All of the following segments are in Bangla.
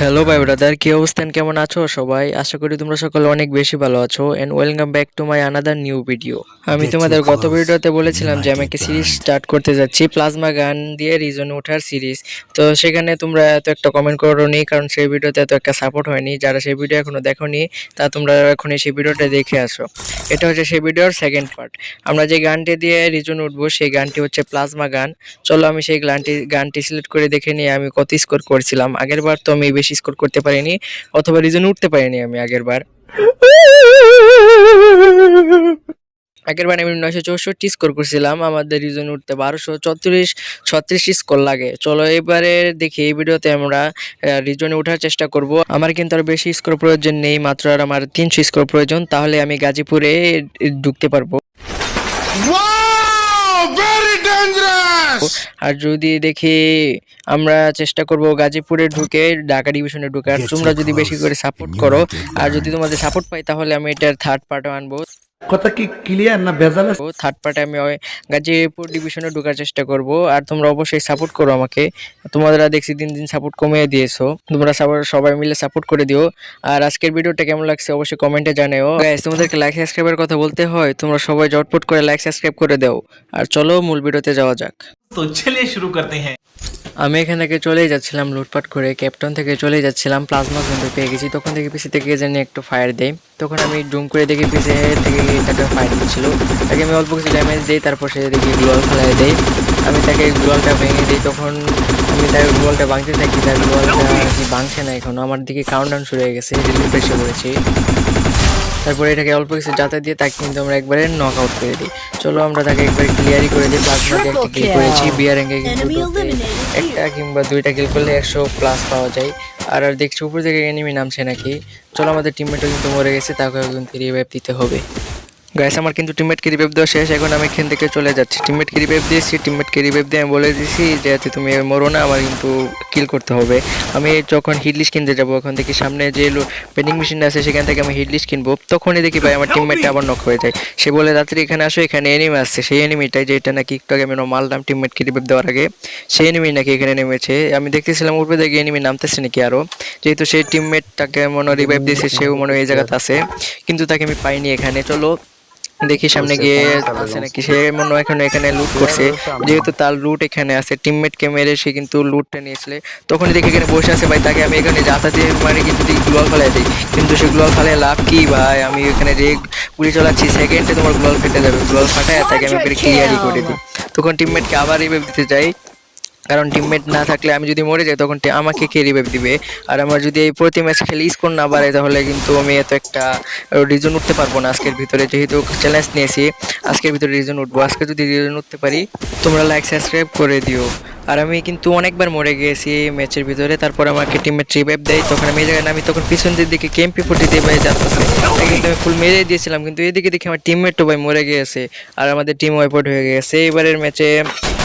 হ্যালো ভাই ব্রাদার কি অবস্থান? কেমন আছো সবাই? আশা করি তোমরা সকলে অনেক বেশি ভালো আছো। And welcome back to my another new video আমি তোমাদের গত ভিডিওতে বলেছিলাম যে আমি একটা সিরিজ স্টার্ট করতে যাচ্ছি প্লাজমা গান দিয়ে রিজন ওঠার সিরিজ তো সেখানে তোমরা এত একটা কমেন্ট করো নি কারণ সেই ভিডিওতে এত একটা সাপোর্ট হয়নি। যারা সেই ভিডিও এখনও দেখোনি তা তোমরা এখনই সেই ভিডিওটা দেখে আসো। এটা হচ্ছে সেই ভিডিওর সেকেন্ড পার্ট আমরা যে গানটি দিয়ে রিজন উঠবো সেই গানটি হচ্ছে প্লাজমা গান চলো আমি সেই গানটি গানটি সিলেক্ট করে দেখে নিয়ে আমি কত স্কোর করেছিলাম। আগের বার তো আমি বেশি স্কোর করতে পারিনি, অথবা রিজন উঠতে পারিনি আমি আগের বার। আগের বার আমি নয়শো চৌষট্টি স্কোর করছিলাম, আমাদের রিজন উঠতে বারোশো চৌত্রিশ ছত্রিশ স্কোর লাগে। চলো এবারে দেখি এই ভিডিওতে আমরা রিজনে ওঠার চেষ্টা করব। আমার কিন্তু আর বেশি স্কোর প্রয়োজন নেই, মাত্র আর আমার তিনশো স্কোর প্রয়োজন, তাহলে আমি গাজীপুরে ঢুকতে পারব। Wow! আর যদি দেখি আমরা চেষ্টা করব গাজীপুরে ঢুকে ঢাকা ডিভিশনে ঢুকে। আর তোমরা যদি বেশি করে সাপোর্ট করো আর যদি তোমাদের সাপোর্ট পাই তাহলে আমি এটার থার্ড পার্টও আনব। কথা কি ক্লিয়ার না ভেজাল থার্ড পার্টি আমি গাজীপুর ডিভিশনে ঢোকার চেষ্টা করব আর তোমরা অবশ্যই সাপোর্ট করো আমাকে। তোমরা দেখছি দিন দিন সাপোর্ট কমিয়ে দিয়েছ। তোমরা সবাই মিলে সাপোর্ট করে দিও। আর আজকের ভিডিওটা কেমন লাগছে অবশ্যই কমেন্টে জানাও। गाइस তোমাদেরকে লাইক সাবস্ক্রাইবের কথা বলতে হয় তোমরা সবাই জটপট করে লাইক সাবস্ক্রাইব করে দাও। আর চলো মূল ভিডিওতে যাওয়া যাক। তো চলিয়ে শুরু করতে হ্যাঁ। আমি এখান থেকে চলেই যাচ্ছিলাম, লুটপাট করে ক্যাপ্টন থেকে চলে যাচ্ছিলাম, প্লাজমা কিন্তু পেয়ে গেছি। তখন থেকে পিছিয়ে থেকে জানি একটু ফায়ার দেয়। তখন আমি জুম করে দেখি পিছিয়ে থেকে তাকে ফায়ার দিচ্ছিল। তাকে আমি অল্প কিছু ড্যামেজ দিই, তারপর সে দেখি গ্লোয়াল ফেলাই দেয়। আমি তাকে গ্লোয়ালটা ভেঙে দিই, তখন আমি তার গ্লোয়ালটা ভাঙতে থাকি, তার গ্লোয়ালটা কি ভাঙছে না এখনও। আমার দিকে কাউন্টডাউন শুরু হয়ে গেছে, রিলিফ এসে পড়েছি। তারপরে এটাকে অল্প কিছু যাতে দিয়ে তাকে কিন্তু আমরা একবারে নক আউট করে দিই। চলো আমরা তাকে একবারে ক্লিয়ারই করে দিই প্লাস মধ্যে একটা কিল করেছি বিয়ার এঙ্গে কিন্তু. একটা কিংবা দুইটা কিল করলে একশো প্লাস পাওয়া যায়। আর আর দেখছি উপর থেকে এনিমি নামছে নাকি। চলো আমাদের টিমমেটও কিন্তু মরে গেছে তাকে কিন্তু রিভাইভ দিতে হবে। গাইস আমার কিন্তু টিমমেটকে রিভাইভ দেওয়া শেষ, এখন আমি এখান থেকে চলে যাচ্ছি। টিমমেটকে রিভাইভ দিয়েছি টিমমেটকে রিভাইভ দিয়ে আমি বলে দিয়েছি যে তুমি মরো না, আমার কিন্তু কিল করতে হবে। আমি যখন হিটলিস্ট কিনতে যাব, ওখান থেকে সামনে যে পেন্ডিং মেশিন আছে, সেখান থেকে আমি হিটলিস্ট কিনবো। তখনই দেখি ভাই, আমার টিমমেটটা আবার নক হয়ে যায়। সে বলে, রাত্রি, এখানে আসো, এখানে এনিমি আসছে। সেই এনিমিটাই যেটা নাকি একটু আগে আমি মারলাম টিমমেটকে রিভাইভ দেওয়ার আগে, সেই এনিমি নাকি এখানে নেমেছে। আমি দেখতেছিলাম, উপরে দেখে এনিমি নামতেছে নাকি আরও। যেহেতু সেই টিমমেটটাকে মনে রিভাইভ দিয়েছে, সেও মনে এই জায়গাতে আছে। কিন্তু তাকে আমি পাইনি এখানে। চলো দেখি সামনে গিয়ে আছে নাকি? সে মনে হয় এখানে এখানে লুট করছে। যেহেতু তার লুট এখানে আছে টিমমেটকে মেরে সে কিন্তু লুটটা নিয়েছিল। তখন দেখি এখানে বসে আছে ভাই তাকে আমি এখানে যাতা দিয়ে মারি কিন্তু গ্লোয়াল ফেলাই দিই কিন্তু সে গ্লোয়াল ফেলে লাভ কি ভাই? আমি এখানে যে গুলি চালাচ্ছি সেকেন্ডে তোমার গ্লোয়াল ফেটে যাবে। গ্লোয়াল ফাটায় তাকে আমি ক্লিয়ারই করে দিই। তখন টিমমেটকে আবার রিভাইভ দিতে যাই। কারণ টিমমেট না থাকলে আমি যদি মরে যাই, তখন আমাকে কে রিভাইভ দিবে? আর আমার যদি এই প্রতি ম্যাচ খেলে স্কোর না বাড়ে তাহলে কিন্তু আমি এত একটা রিজন উঠতে পারব না আজকের ভিতরে। যেহেতু চ্যালেঞ্জ নিয়েছি, আজকের ভিতরে রিজন উঠবো। আজকে যদি রিজন উঠতে পারি, তোমরা লাইক সাবস্ক্রাইব করে দিও। আর আমি কিন্তু অনেকবার মরে গিয়েছি এই ম্যাচের ভিতরে। তারপর আমাকে টিমমেট রিভাইভ দেয়। তখন আমি এই জায়গায় নামি, তখন পিছনের দিকে কেম্পি ফুটি দিয়ে ভাই যাচ্ছে কিন্তু আমি ফুল মেরে দিয়েছিলাম। কিন্তু এদিকে দেখি আমার টিমমেটও ভাই মরে গিয়েছে। আর আমাদের টিম ওয়াইপআউট হয়ে গেছে এবারের ম্যাচে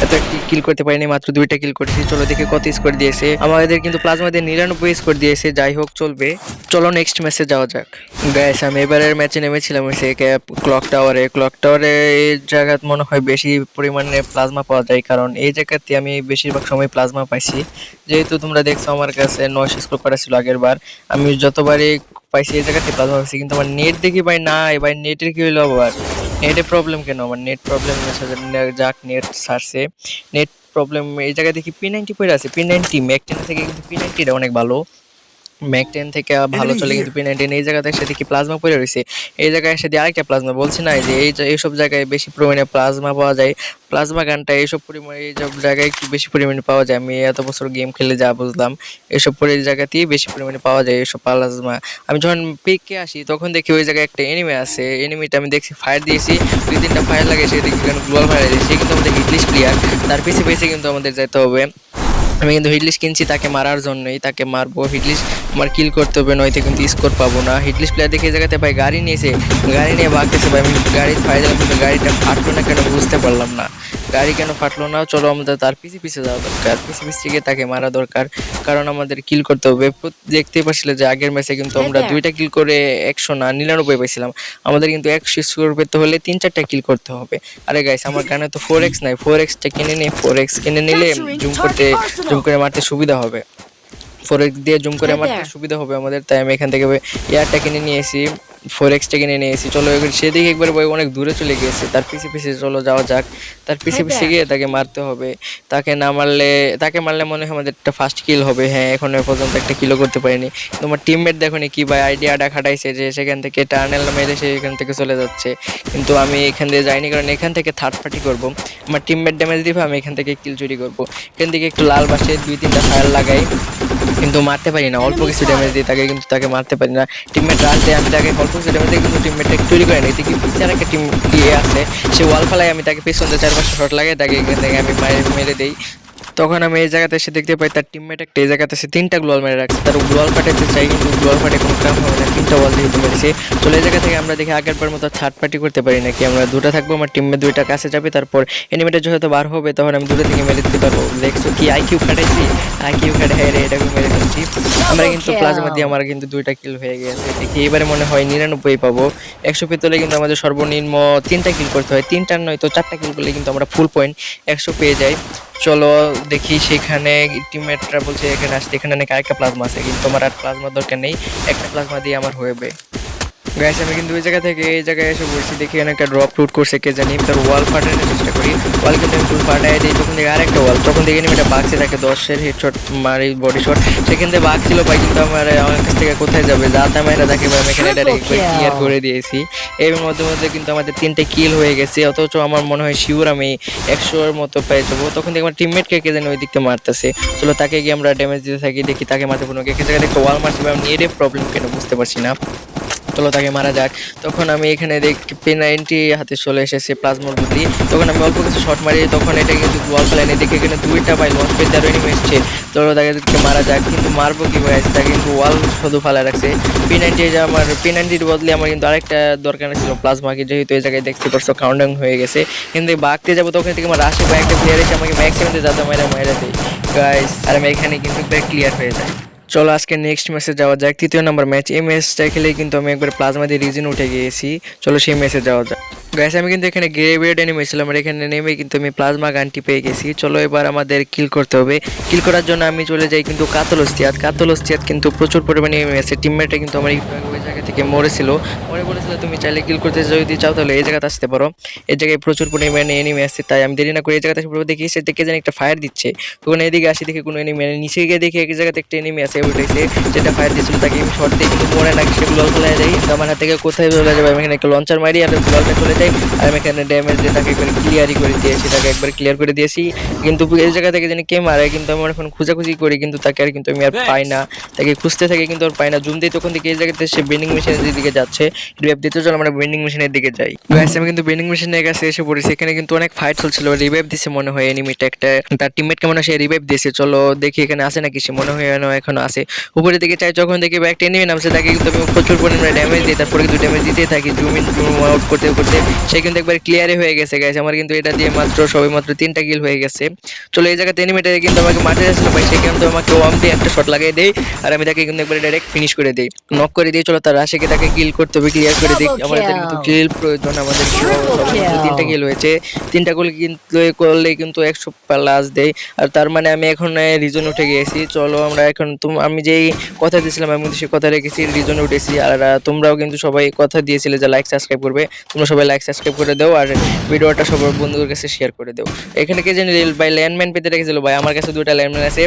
এত কিল করতে পারিনি, মাত্র দুইটা কিল করেছি। চলো দেখি কত স্কোর দিয়েছে। আমাদের কিন্তু প্লাজমা দিয়ে নিরানব্বই স্কোর দিয়েছে, যাই হোক, চলবে। চলো নেক্সট ম্যাচে যাওয়া যাক। গ্যাস আমি এবারের ম্যাচে নেমেছিলাম সে ক্লক টাওয়ারে ক্লক টাওয়ারে এই জায়গাত মনে হয় বেশি পরিমাণে প্লাজমা পাওয়া যায়, কারণ এই জায়গাতে আমি বেশিরভাগ সময় প্লাজমা পাইছি। যেহেতু তোমরা দেখছ আমার কাছে নয়শো স্কোর করা ছিল আগের বার, আমি যতবারই পাইছি এই জায়গাতে প্লাজমা পাইছি, কিন্তু আমার নেট দেখি ভাই না ভাই নেটের কি হইল আবার? নেটে প্রবলেম কেন? আমার নেট প্রবলেম যাক নেট সারছে। নেট প্রবলেম এই জায়গায় দেখি পি নাইনটি পড়ে আছে। পি নাইনটি ম্যাক টেন থেকে কিন্তু পি নাইনটিটা অনেক ভালো। ম্যাক টেন থেকে ভালো চলে কিন্তু পি নাইনটিন এই জায়গাতে এসে দেখি প্লাজমা পড়ে রয়েছে? এই জায়গায় এসে আরেকটা প্লাজমা বলছি না যে এই এইসব জায়গায় বেশি পরিমাণে প্লাজমা পাওয়া যায়। প্লাজমা গানটা এইসব পরিমাণে এইসব জায়গায় একটু বেশি পরিমাণে পাওয়া যায়। আমি এত বছর গেম খেলে যা বুঝলাম এইসব পরে জায়গাতেই বেশি পরিমাণে পাওয়া যায় এইসব প্লাজমা আমি যখন পিকে আসি তখন দেখি ওই জায়গায় একটা এনিমি আছে। এনিমিটা আমি দেখছি ফায়ার দিয়েছি। দুই তিনটা ফায়ার লাগে সে দেখি গ্লোয়াল ফায়ার দিয়েছি। সে কিন্তু আমাদের হিটলিস্ট প্লেয়ার তার পিছিয়ে পিছিয়ে কিন্তু আমাদের যেতে হবে। আমি কিন্তু হিডলিস কিনছি তাকে মারার জন্যই, তাকে মারবো হিডলিস আমার কিল করতে হবে, নয়তো কিন্তু স্কোর পাবো না। হিডলিস প্লেয়ার দেখে জায়গাতে ভাই গাড়ি নিয়েছে, গাড়ি নিয়ে ভাগতেছে ভাই, আমি গাড়ি দিলাম কিন্তু গাড়িটা ফাটলো না কেন বুঝতে পারলাম না। গাড়ি কেন ফাটলো না? চলো আমাদের তার পিছিয়ে পিছিয়ে যাওয়া দরকার। পিছিয়ে পিছিয়ে গিয়ে তাকে মারা দরকার। কারণ আমাদের কিল করতে হবে। দেখতেই পাচ্ছিলে যে আগের ম্যাচে কিন্তু আমরা দুইটা কিল করে একশো না নিরানব্বই পাইছিলাম। আমাদের কিন্তু একশো স্কোর পেতে হলে তিন চারটা কিল করতে হবে। আরে গাইস আমার গানে তো ফোর এক্স নাই। ফোর এক্সটা কিনে নিই ফোর এক্স কিনে নিলে জুম করতে জুম করে মারতে সুবিধা হবে। ফোর এক্স দিয়ে জুম করে মারতে সুবিধা হবে আমাদের। তাই আমি এখান থেকে এয়ারটা কিনে নিয়েছি ফোর এক্সটা কিনে নিয়েছি চলো সেদিকে একবার বই অনেক দূরে চলে গিয়েছে। তার পিছে পিছে চলো যাওয়া যাক। তার পিছে Right পিছে গিয়ে তাকে মারতে হবে। তাকে না মারলে তাকে মারলে মনে হয় আমাদের একটা ফার্স্ট কিল হবে। হ্যাঁ এখনও পর্যন্ত একটা কিলও করতে পারিনি। তোমার টিমমেট দেখো নি কি ভাই আইডিয়াটা খাটাইছে যে সেখান থেকে টার্নেল মেরে সে এখান থেকে চলে যাচ্ছে। কিন্তু আমি এখান দিয়ে যাইনি কারণ এখান থেকে থার্ড পার্টি করব। আমার টিমমেট ড্যামেজ দিবে আমি এখান থেকে কিল চুরি করব। এখান থেকে একটু লাল বাসে দুই তিনটা ফায়ার লাগাই। কিন্তু মারতে পারি না, অল্প কিছু ড্যামেজ দিই তাকে কিন্তু তাকে মারতে পারি না। টিমমেট দেয় আমি তাকে অল্প কিছু ড্যামেজ দিই কিন্তু টিমমেটটা চুরি করে নিই। দেখি পিছনে একটা টিম ইয়ে আছে, সে ওয়াল ফেলায় আমি তাকে পিছন দিয়ে চার পাঁচটা শট লাগাই, তাকে এখান থেকে আমি মারে দিই। তখন আমি এই জায়গাতে এসে দেখতে পাই তার টিমমেট একটা, এই জায়গাতে এসে তিনটা গ্লোয়াল মেরে রাখছে। তার গ্লোয়াল ফাটাতে চাই, কিন্তু গ্লোয়াল ফাটে কোনো কাম হবে না, তিনটা ওয়াল যেহেতু মেরেছে চলে এই জায়গা থেকে আমরা দেখি আগের বার মতো থার্ড পার্টি করতে পারি নাকি। আমরা দুটো থাকব, আমার টিমমেট দুইটা কাছে যাবে, তারপর এনিমেটের যখন বার হবে তখন আমি দুটো থেকে মেরে দিতে পারব। দেখছ কি আইকিউ খাটাইছি আইকিউ হ্যাঁ রে এটাকে মেরে ফেলছি আমরা কিন্তু প্লাজমা দিয়ে আমার কিন্তু দুইটা কিল হয়ে গেছে। দেখি এবারে মনে হয় নিরানব্বই পাবো। একশো পেতলে কিন্তু আমাদের সর্বনিম্ন তিনটা কিল করতে হয়। তিনটার নয় তো চারটা কিল করলে কিন্তু আমরা ফুল পয়েন্ট একশো পেয়ে যাই। চলো দেখি সেখানে টিমমেটরা বলছে এখানে আসতে এখানে নাকি আরেকটা প্লাজমা আছে। কিন্তু আমার আর প্লাজমার দরকার নেই। একটা প্লাজমা দিয়ে আমার হবে গাইস আমি কিন্তু ওই জায়গা থেকে এই জায়গায় এসে বলছি দেখি এখানে একটা ড্রপ টুট করছে কে জানি। তার ওয়াল ফাটানোর চেষ্টা করি। ওয়াল কিন্তু আমি ফুল ফাটাই দিই। তখন থেকে আরেকটা ওয়াল তখন থেকে এটা বাঘছে তাকে দশের হেডশট মারি বডি শট সেখান থেকে বাঘ ছিল ভাই কিন্তু আমার আমার কাছ থেকে কোথায় যাবে? যা তা মেয়েরা তাকে আমি এখানে kill. ক্লিয়ার করে দিয়েছি। এর মধ্যে মধ্যে কিন্তু আমাদের তিনটে কিল হয়ে গেছে। অথচ আমার মনে হয় শিওর আমি একশোর মতো পেয়ে যাব। তখন থেকে আমার টিমমেটকে কে জানি ওই দিকতে মারতেছে। চলো তাকে গিয়ে আমরা ড্যামেজ দিতে থাকি। দেখি তাকে মারতে পারব এখান থেকে একটা ওয়াল মারছি আমি নেটে প্রবলেম কেন বুঝতে পারছি না। চলো তাকে মারা যাক। তখন আমি এখানে দেখি পে নাইনটি হাতে চলে এসেছে প্লাজমোর বুদ্ধি তখন আমি অল্প কিছু শট মারি, তখন এটা কিন্তু ওয়াল ফেলাইনি দেখে এখানে দুইটা পাই লঞ্চ পেয়ে তেরো এনিমি এসছে। চলো তাকে মারা যাক, কিন্তু মারবো কি ভাই তাকে কিন্তু ওয়াল শুধু ফেলা রাখছে। পি নাইনটি আমার পি নাইনটির বদলে আমার কিন্তু আরেকটা দরকার ছিল প্লাজমাকে যেহেতু এই জায়গায় দেখতে পারছ কাউন্টাং হয়ে গেছে। কিন্তু বাঘতে যাব তখন থেকে আমার রাশি বা একটা প্লেয়ার এসে আমাকে ম্যাক্সিমাম যাতে মায়েরা মায়েরা দেয়। গাইস আর আমি এখানে কিন্তু ক্লিয়ার হয়ে যায় চলো আজকে নেক্সট ম্যাচে যাওয়া যাক। তৃতীয় নম্বর ম্যাচ এই ম্যাচটা খেলে কিন্তু আমি একবার প্লাজমা দিয়ে রিজিন উঠে গিয়েছি। চলো সেই ম্যাচে যাওয়া যাক। গাইস আমি কিন্তু এখানে গ্রেভিয়ার্ড নেমেছিলাম আর এখানে নেমে কিন্তু আমি প্লাজমা গানটি পেয়ে গেছি। চলো এবার আমাদের কিল করতে হবে। কিল করার জন্য আমি চলে যাই কিন্তু কাতলস্তিয়াত কাতলস্তিয়াত কিন্তু প্রচুর পরিমাণে এই আছে টিমমেটে কিন্তু আমার থেকে মরেছিল মরে বলেছিল তুমি চাইলে কিল করতে যদি চাও তাহলে এই জায়গাতে আসতে পারো। এই জায়গায় প্রচুর পরিমাণে এনিমে আছে তাই আমি দেরি না করে এই জায়গাতে এসে দেখি সে দেখে জানি একটা ফায়ার দিচ্ছে। তখন এদিকে আসি দেখি কোনো এনিমে নিচে গিয়ে দেখি এক জায়গাতে একটা এনিমে আছে উঠেছে যেটা ফায়ার দিয়েছিল তাকে আমি শর্ট দিয়ে কিন্তু মরে না সেগুলো ফেলে যাই তো আমার হাত থেকে কোথায় চলে যাবে? আমি এখানে একটা লঞ্চার মারি আর ব্ললটা চলে যাই আর আমি এখানে ড্যামেজ দিয়ে তাকে একবার ক্লিয়ারই করে দিয়েছি তাকে একবার ক্লিয়ার করে দিয়েছি। কিন্তু এই জায়গা থেকে যেন কে মারে কিন্তু আমি এখন খোঁজাখুঁজি করি কিন্তু তাকে আর কিন্তু আমি আর পাই না। তাকে খুঁজতে থাকি কিন্তু আর পাই না। জুম দিয়ে তখন থেকে এই জায়গাতে সে বেন্ডিং মেশিনের দিকে যাচ্ছে রিভাইভ দিতে চলো আমরা বেন্ডিং মেশিনের দিকে যাই। গাইস আমি কিন্তু বেন্ডিং মেশিনের কাছে এসে পড়েছি, এখানে কিন্তু অনেক ফাইট চলছিল রিভাইভ দিছে মনে হয় এনিমিটা একটা। তার টিমমেটকে মনে হয় সে রিভাইভ দিয়েছে চলো দেখি এখানে আছে নাকি সে, মনে হয় যেন এখন আছে উপরে দিকে চাই, যখন দেখি বা একটা এনিমি নামছে, তাকে কিন্তু আমি প্রচুর পরিমাণে ড্যামেজ দিই, তারপরে কিন্তু ড্যামেজ দিতেই থাকি জুম ইন জুম আউট করতে করতে। সে কিন্তু একবার ক্লিয়ারই হয়ে গেছে গাইস আমার কিন্তু এটা দিয়ে মাত্র সবে মাত্র তিনটা কিল হয়ে গেছে। চলো এই জায়গাতে এনিমিটা কিন্তু আমাকে মারতে যাচ্ছিল ভাই, সে কিন্তু আমাকে ওয়াম দিয়ে একটা শট লাগিয়ে দেয়, আর আমি তাকে কিন্তু একবার ডাইরেক্ট ফিনিশ করে দিই। নক করে দিই চলো তার আশেকে তাকে কিল করতে হবে ক্লিয়ার করে দিই আমাদের কিন্তু. কিল প্রয়োজন আমাদের. তিনটা কিল হয়েছে। তিনটা গোল কিন্তু করলে কিন্তু একশো প্লাস দেয়। আর তার মানে আমি এখন রিজন উঠে গিয়েছি। চলো আমরা এখন তুম আমি যেই কথা দিয়েছিলাম আমি কিন্তু সেই কথা রেখেছি রিজন উঠেছি। আর তোমরাও কিন্তু সবাই কথা দিয়েছিলে যে লাইক সাবস্ক্রাইব করবে। তোমরা সবাই লাইক সাবস্ক্রাইব করে দাও। আর ভিডিওটা সবার বন্ধুদের কাছে শেয়ার করে দাও। এখানে কে জানি রেল ভাই ল্যান্ডম্যান পেতে রেখেছিল। ভাই আমার কাছে দুটো ল্যান্ডম্যান আছে।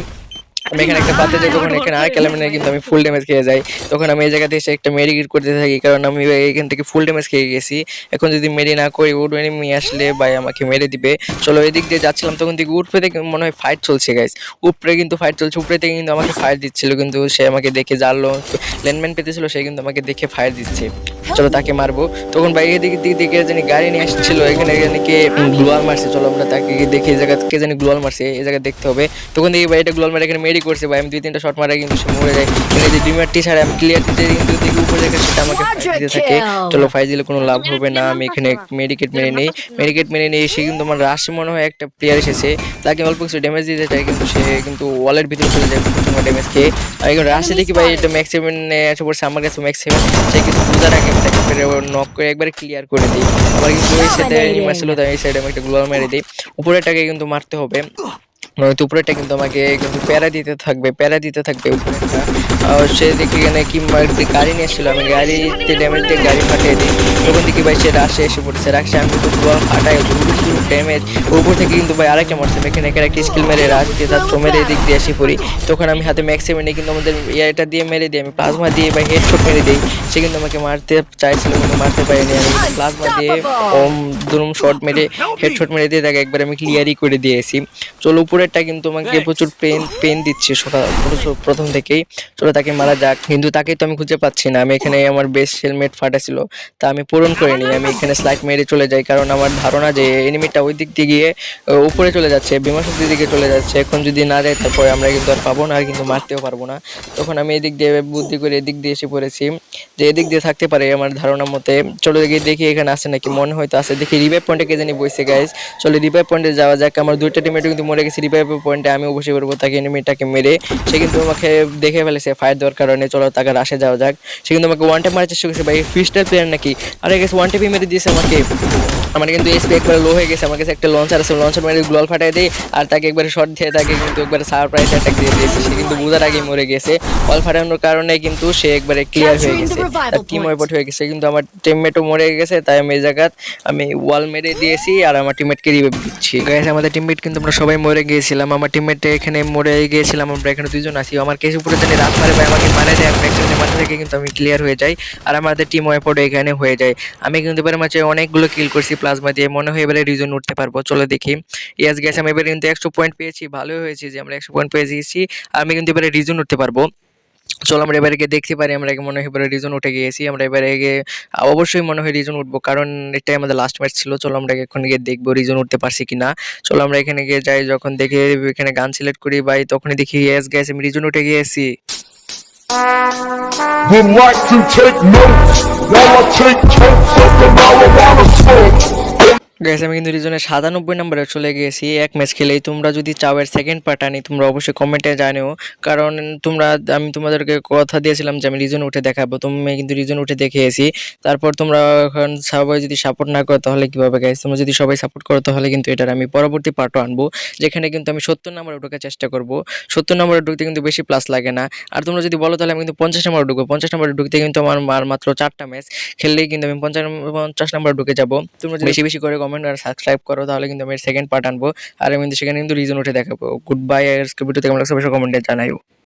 আমি এখানে একটা পাতে যাই তখন এখানে আরেক এলিমেন্টে কিন্তু আমি ফুল ড্যামেজ খেয়ে যাই। তখন আমি এই জায়গাতে এসে একটা মেডিকেট করতে থাকি, কারণ আমি এখান থেকে ফুল ড্যামেজ খেয়ে গেছি। এখন যদি মেরি না করি উড এনিমি আসলে ভাই আমাকে মেরে দিবে। চলো এদিক দিয়ে যাচ্ছিলাম, তখন থেকে উপরে থেকে মনে হয় ফাইট চলছে গাইস উপরে কিন্তু ফাইট চলছে উপরে থেকে কিন্তু আমাকে ফায়ার দিচ্ছিল, কিন্তু সে আমাকে দেখে জানলো ল্যান্ডম্যান পেতেছিল, সে কিন্তু আমাকে দেখে ফায়ার দিচ্ছে। চলো তাকে মারবো। তখন ভাই এদিক দিক দিকে জানি গাড়ি নিয়ে আসছিল, এখানে জানি কে গ্লোয়াল মারছে। চলো আমরা তাকে দেখে, এই জায়গা কে জানি গ্লোয়াল মারছে, এই জায়গা দেখতে হবে। তখন দেখি ভাই এটা গ্লোয়াল মারে এখানে মেরি করছে, ভাই। আমি দুই তিনটা শট মারা কিন্তু সে মরে যায়। এখানে যে ডিমার টি ছাড়ে আমি ক্লিয়ার দিতে কিন্তু সেটা আমাকে ফাইট দিতে থাকে। চলো ফাইট দিলে কোনো লাভ হবে না। আমি এখানে মেডিকেট মেরে নেই। মেডিকেট মেরে নিয়ে এসে কিন্তু আমার রাশি মনে হয় একটা প্লেয়ার এসেছে। তাকে অল্প কিছু ড্যামেজ দিতে চাই কিন্তু সে কিন্তু ওয়ালের ভিতরে চলে যায় প্রচুর ড্যামেজ খেয়ে। আর এখন রাশি দেখি ভাই এটা ম্যাক্সিমাম এসে পড়ছে আমার কাছে ম্যাক্সিমাম সে কিন্তু বুঝার আগে তাকে নক করে একবারে ক্লিয়ার করে দিই। আবার কিন্তু ওই সাইডে Dominating. মারছিল এই সাইডে আমি একটা মেরে দিই। উপরেটাকে কিন্তু মারতে হবে। নয়তো উপরেটা কিন্তু আমাকে কিন্তু প্যারা দিতে থাকবে, প্যারা দিতে থাকবে উপরেটা আর সে দেখি এখানে কি গাড়ি নিয়ে এসেছিল, আমি গাড়িতে ড্যামেজ দিয়ে গাড়ি ফাটিয়ে দিই। তখন দেখি ভাই সে রাশে এসে পড়েছে, রাশে আমি কিন্তু পুরো ফাটাই ড্যামেজ উপর থেকে কিন্তু ভাই আরেকটা মারছে এখানে এখানে একটা স্কিল মেরে রাশ দিয়ে তার মেরে এদিক দিয়ে এসে পড়ি। তখন আমি হাতে ম্যাক্সিমাম নিয়ে কিন্তু আমাদের এটা দিয়ে মেরে দিই, আমি প্লাজমা দিয়ে ভাই হেডশট মেরে দিই। সে কিন্তু আমাকে মারতে চাইছিল, কিন্তু মারতে পারিনি। আমি প্লাজমা দিয়ে ওম দুরুম শট মেরে হেডশট মেরে দিয়ে তাকে একবার আমি ক্লিয়ারই করে দিয়েছি। চলো উপরেরটা কিন্তু আমাকে প্রচুর পেন পেন দিচ্ছে প্রথম থেকেই। চলো তাকে মারা যাক। কিন্তু তাকে তো আমি খুঁজে পাচ্ছি না। আমি এখানে আমার বেস্ট হেলমেট ফাটা ছিল। তা আমি পূরণ করে নিই। আমি এখানে স্লাইড মেরে চলে যাই। কারণ আমার ধারণা যে এনিমিটা ওই দিক দিয়ে গিয়ে উপরে চলে যাচ্ছে বিমান শক্তির দিকে চলে যাচ্ছে। এখন যদি না যায় তারপরে আমরা কিন্তু আর পাবো না আর কিন্তু মারতেও পারব না। তখন আমি এদিক দিয়ে বুদ্ধি করে এদিক দিয়ে এসে পড়েছি যে এদিক দিয়ে থাকতে পারে আমার ধারণা মতে। চলো দেখি দেখি এখানে আছে নাকি। মনে হয়তো আছে। দেখি রিভাইভ পয়েন্টে কে জানি বসে গাইজ চলো রিভাইভ পয়েন্টে যাওয়া যাক। আমার দুইটা টিমেটও কিন্তু মরে গেছে। রিভাইভ পয়েন্টে আমি বসে পড়ব, তাকে এনিমিটাকে মেরে। সে কিন্তু আমাকে দেখে ফেলেছে ফায়ার দেওয়ার কারণে। চলো তাকে রাশে যাওয়া যাক। সে কিন্তু আমাকে ওয়ান টাইম মারার চেষ্টা করছে, ভাই ফিস্টার প্লেয়ার নাকি? আরে গেছে ওয়ান টাইপই মেরে দিয়েছে আমাকে। আমার কিন্তু এসপি একবার লো হয়ে গেছে আমার কাছে একটা লঞ্চার আছে লঞ্চার মেরে গ্লোয়াল ফাটাই দিই আর তাকে একবার শর্ট দিয়ে তাকে কিন্তু একবার সারপ্রাইজ অ্যাটাক দিয়ে দিয়েছে। সে কিন্তু বুঝার আগেই মরে গেছে। ওয়াল ফাটানোর কারণে কিন্তু সে একবারে ক্লিয়ার হয়ে গেছে। টিম ওয়াইপট হয়ে গেছে কিন্তু আমার টিমমেটও মরে গেছে তাই আমি এই জায়গাত আমি ওয়াল মেরে দিয়েছি আর আমার টিমমেটকে রিভাইভ দিচ্ছি। গাইস আমাদের টিমমেট কিন্তু আমরা সবাই মরে গিয়েছিলাম আমার টিমমেট এখানে মরে গিয়েছিলাম আমরা এখানে দুজন আছি। আমার কেস উপরে জানি রাত মারে ভাই আমাকে মারে দেয় একসাথে মাথা থেকে কিন্তু আমি ক্লিয়ার হয়ে যাই আর আমাদের টিম ওয়াইপট এখানে হয়ে যায়। আমি কিন্তু এবারে ম্যাচে অনেকগুলো কিল করছি প্লাজমা দিয়ে মনে হয় এবারে রিজন উঠতে পারব। চলো দেখি। ইয়াস গেছে আমি এবারে কিন্তু একশো পয়েন্ট পেয়েছি। ভালোই হয়েছে যে আমরা একশো পয়েন্ট পেয়ে গেছি আমি কিন্তু এবারে রিজন উঠতে পারব। চলো আমরা এবারে গিয়ে দেখতে পারি, আমরা মনে হয় এবারে রিজন উঠে গিয়েছি। আমরা এবারে গিয়ে, অবশ্যই মনে হয় রিজন উঠবো, কারণ এটাই আমাদের লাস্ট ম্যাচ ছিল। চলো আমরা এখন গিয়ে দেখব রিজন উঠতে পারছি কিনা। চলো আমরা এখানে গিয়ে যাই, যখন দেখি এখানে গান সিলেক্ট করি, ভাই, তখনই দেখি ইয়েস গেছে আমি রিজন উঠে গিয়েছি Would like to take notes while I take totes of the marijuana smoke. Guys আমি কিন্তু রিজনের সাতানব্বই নম্বরে চলে গিয়েছি। এক ম্যাচ খেলেই তোমরা যদি চাও এর সেকেন্ড পার্ট আনি, তোমরা অবশ্যই কমেন্টে জানিও। কারণ তোমরা, আমি তোমাদেরকে কথা দিয়েছিলাম যে আমি রিজন উঠে দেখাবো। তুমি কিন্তু রিজন উঠে দেখিয়েছি। তারপর তোমরা এখন সবাই যদি সাপোর্ট না করো, তাহলে কীভাবে গাইস তোমরা যদি সবাই সাপোর্ট করো, তাহলে কিন্তু এটার আমি পরবর্তী পার্টও আনব, যেখানে কিন্তু আমি সত্তর নম্বরে ঢোকার চেষ্টা করব। সত্তর নম্বরে ঢুকতে কিন্তু বেশি প্লাস লাগে না। আর তোমরা যদি বলো, তাহলে আমি কিন্তু পঞ্চাশ নম্বরে ঢুকবো। পঞ্চাশ নম্বরে ঢুকতে কিন্তু আমার মাত্র চারটা ম্যাচ খেললেই কিন্তু আমি পঞ্চাশ পঞ্চাশ নম্বরে ঢুকে যাব। তোমরা বেশি বেশি করে কমেন্ট আর সাবস্ক্রাইব করো, তাহলে কিন্তু আমি সেকেন্ড পার্ট আনব। আর আমি কিন্তু সেখানে কিন্তু রিজন উঠে দেখাবো। গুড বাই আর ভিডিও থেকে আমরা সবাই কমেন্টে জানাইও।